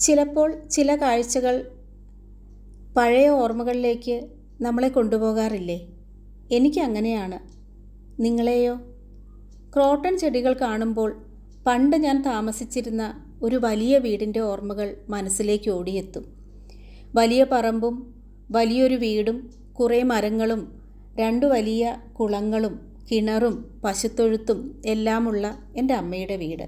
ചിലപ്പോൾ ചില കാഴ്ചകൾ പഴയ ഓർമ്മകളിലേക്ക് നമ്മളെ കൊണ്ടുപോകാറില്ലേ? എനിക്ക് അങ്ങനെയാണ്. നിങ്ങളെയോ? ക്രോട്ടൺ ചെടികൾ കാണുമ്പോൾ പണ്ട് ഞാൻ താമസിച്ചിരുന്ന ഒരു വലിയ വീടിന്റെ ഓർമ്മകൾ മനസ്സിലേക്ക് ഓടിയെത്തും. വലിയ പറമ്പും വലിയൊരു വീടും കുറേ മരങ്ങളും രണ്ട് വലിയ കുളങ്ങളും കിണറും പശുത്തൊഴുത്തും എല്ലാമുള്ള എന്റെ അമ്മയുടെ വീട്.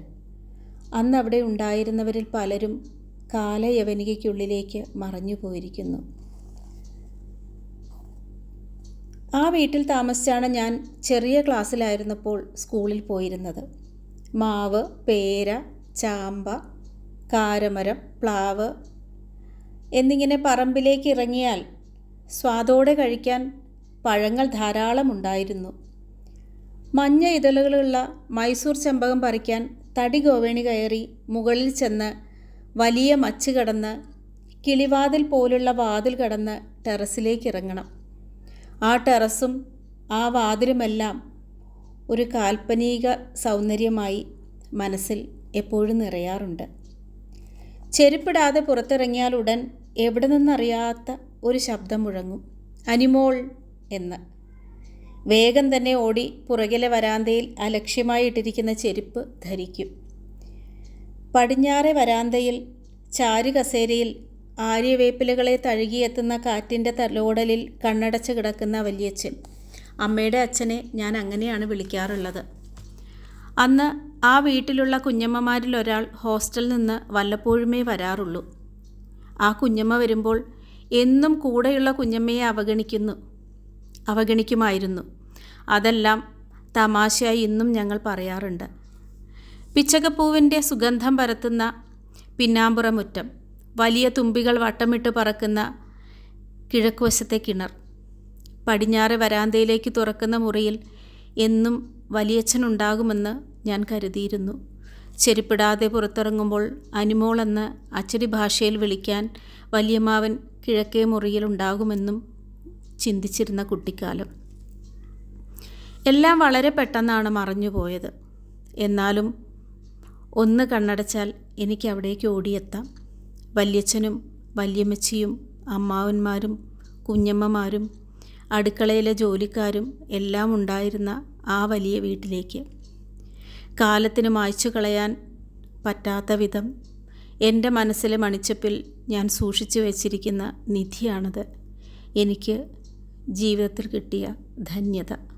അന്ന് അവിടെ ഉണ്ടായിരുന്നവരിൽ പലരും കാലയവനികയ്ക്കുള്ളിലേക്ക് മറഞ്ഞു പോയിരിക്കുന്നു ആ വീട്ടിൽ താമസിച്ചാണ് ഞാൻ ചെറിയ ക്ലാസ്സിലായിരുന്നപ്പോൾ സ്കൂളിൽ പോയിരുന്നത്. മാവ് പേര ചാമ്പ കാരമരം പ്ലാവ് എന്നിങ്ങനെ പറമ്പിലേക്ക് ഇറങ്ങിയാൽ സ്വാദോടെ കഴിക്കാൻ പഴങ്ങൾ ധാരാളം ഉണ്ടായിരുന്നു. മഞ്ഞ ഇതളുകളുള്ള മൈസൂർ ചെമ്പകം പറിക്കാൻ തടി ഗോവേണി കയറി മുകളിൽ ചെന്ന് വലിയ മച്ച് കടന്ന് കിളിവാതിൽ പോലുള്ള വാതിൽ കടന്ന് ടെറസിലേക്ക് ഇറങ്ങണം ആ ടെറസും ആ വാതിലുമെല്ലാം ഒരു കാൽപ്പനിക സൗന്ദര്യമായി മനസ്സിൽ എപ്പോഴും നിറയാറുണ്ട്. ചെരുപ്പിടാതെ പുറത്തിറങ്ങിയാൽ ഉടൻ എവിടെ നിന്നറിയാത്ത ഒരു ശബ്ദം മുഴങ്ങും. അനിമോൾ എന്ന്. വേഗം തന്നെ ഓടി പുറകിലെ വരാന്തയിൽ അലക്ഷ്യമായി ഇട്ടിരിക്കുന്ന ചെരുപ്പ് ധരിക്കും. പടിഞ്ഞാറെ വരാന്തയിൽ ചാരുകസേരയിൽ ആര്യവേപ്പിലകളെ തഴുകിയെത്തുന്ന കാറ്റിന്റെ തലോടലിൽ കണ്ണടച്ച് കിടക്കുന്ന വലിയച്ഛൻ. അമ്മയുടെ അച്ഛനെ ഞാൻ അങ്ങനെയാണ് വിളിക്കാറുള്ളത്. അന്ന് ആ വീട്ടിലുള്ള കുഞ്ഞമ്മമാരിൽ ഒരാൾ ഹോസ്റ്റലിൽ നിന്ന് വല്ലപ്പോഴുമേ വരാറുള്ളൂ. ആ കുഞ്ഞമ്മ വരുമ്പോൾ എന്നും കൂടെയുള്ള കുഞ്ഞമ്മയെ അവഗണിക്കുന്നു. അവഗണിക്കുമായിരുന്നു. അതെല്ലാം തമാശയായി ഇന്നും ഞങ്ങൾ പറയാറുണ്ട്. പിച്ചകപ്പൂവിന്റെ സുഗന്ധം പരത്തുന്ന പിന്നാമ്പുറമുറ്റം വലിയ തുമ്പികൾ വട്ടമിട്ട് പറക്കുന്ന കിഴക്കുവശത്തെ കിണർ പടിഞ്ഞാറ് വരാന്തയിലേക്ക് തുറക്കുന്ന മുറിയിൽ എന്നും വലിയച്ഛനുണ്ടാകുമെന്ന് ഞാൻ കരുതിയിരുന്നു. ചെരുപ്പിടാതെ പുറത്തിറങ്ങുമ്പോൾ അനിമോൾ എന്ന് അച്ചടി ഭാഷയിൽ വിളിക്കാൻ വലിയമാവൻ കിഴക്കേ മുറിയിൽ ഉണ്ടാകുമെന്നും ചിന്തിച്ചിരുന്ന കുട്ടിക്കാലം. എല്ലാം വളരെ പെട്ടെന്നാണ് മറഞ്ഞുപോയത്. എന്നാലും ഒന്ന് കണ്ണടച്ചാൽ എനിക്ക് അവിടേക്ക് ഓടിയെത്താം. വല്യച്ഛനും വല്യമ്മച്ചിയും അമ്മാവന്മാരും കുഞ്ഞമ്മമാരും അടുക്കളയിലെ ജോലിക്കാരും എല്ലാം ഉണ്ടായിരുന്ന ആ വലിയ വീട്ടിലേക്ക്. കാലത്തിന് മായ്ച്ചു കളയാൻ പറ്റാത്ത വിധം എന്റെ മനസ്സിലെ മണിച്ചപ്പിൽ ഞാൻ സൂക്ഷിച്ചു വച്ചിരിക്കുന്ന നിധിയാണത്. എനിക്ക് ജീവിതത്തിൽ കിട്ടിയ ധന്യത.